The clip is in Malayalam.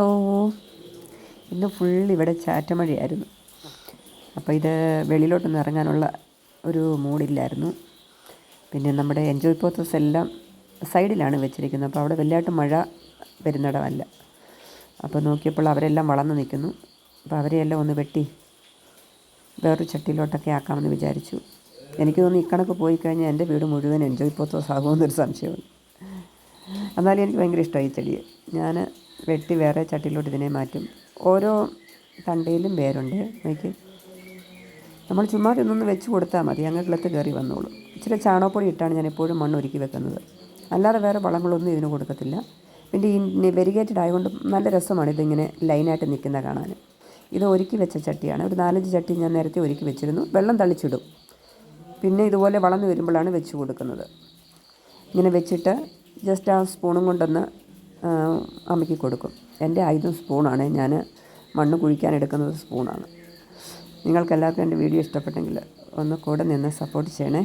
ഓ. ഇന്ന് ഫുൾ ഇവിടെ ചാറ്റമഴയായിരുന്നു. അപ്പോൾ ഇത് വെളിയിലോട്ടൊന്നും ഇറങ്ങാനുള്ള ഒരു മൂഡില്ലായിരുന്നു പിന്നെ നമ്മുടെ എൻജോയ് പോത്തസ് എല്ലാം സൈഡിലാണ് വെച്ചിരിക്കുന്നത്. അപ്പോൾ അവിടെ വലിയതായിട്ട് മഴ വരുന്നിടമല്ല. അപ്പോൾ നോക്കിയപ്പോൾ അവരെല്ലാം വളർന്നു നിൽക്കുന്നു. അപ്പോൾ അവരെയെല്ലാം ഒന്ന് വെട്ടി വേറൊരു ചട്ടിയിലോട്ടൊക്കെ ആക്കാമെന്ന് വിചാരിച്ചു. എനിക്ക് തോന്നുന്നു ഇക്കണക്ക് പോയി കഴിഞ്ഞാൽ എന്റെ വീട് മുഴുവൻ എൻജോയ് പോത്തോസ് ആകുമെന്നൊരു സംശയമുണ്ട്. എന്നാലും എനിക്ക് ഭയങ്കര ഇഷ്ടമായി ചെടി ഞാൻ വെട്ടി വേറെ ചട്ടിയിലോട്ട് ഇതിനെ മാറ്റും. ഓരോ തണ്ടയിലും വേരുണ്ട്. എനിക്ക് നമ്മൾ ചുമ്മാ ഇതൊന്ന് വെച്ച് കൊടുത്താൽ മതി. അങ്ങ് കിളത്ത് കയറി വന്നോളും. ഇച്ചിരി ചാണകപ്പൊടി ഇട്ടാണ് ഞാൻ എപ്പോഴും മണ്ണ് ഒരുക്കി വെക്കുന്നത്. അല്ലാതെ വേറെ വളങ്ങളൊന്നും ഇതിന് കൊടുക്കത്തില്ല. പിന്നെ ഈ വെരിഗേറ്റഡ് ആയതുകൊണ്ട് നല്ല രസമാണ് ഇതിങ്ങനെ ലൈനായിട്ട് നിൽക്കുന്ന കാണാൻ. ഇത് ഒരുക്കി വെച്ച ചട്ടിയാണ്. ഒരു നാലഞ്ച് ചട്ടി ഞാൻ നേരത്തെ ഒരുക്കി വെച്ചിരുന്നു. വെള്ളം തളിച്ചിടും. പിന്നെ ഇതുപോലെ വളർന്നു വരുമ്പോഴാണ് വെച്ച് കൊടുക്കുന്നത്. ഇങ്ങനെ വെച്ചിട്ട് ജസ്റ്റ് ആ സ്പൂണും കൊണ്ടൊന്ന് അമ്മയ്ക്ക് കൊടുക്കും. എന്റെ ആയുധം സ്പൂണാണ്. ഞാൻ മണ്ണ് കുഴിക്കാൻ എടുക്കുന്നത് സ്പൂണാണ്. നിങ്ങൾക്കെല്ലാവർക്കും എന്റെ വീഡിയോ ഇഷ്ടപ്പെട്ടെങ്കിൽ ഒന്ന് കൂടെ നിന്ന് സപ്പോർട്ട് ചെയ്യണേ.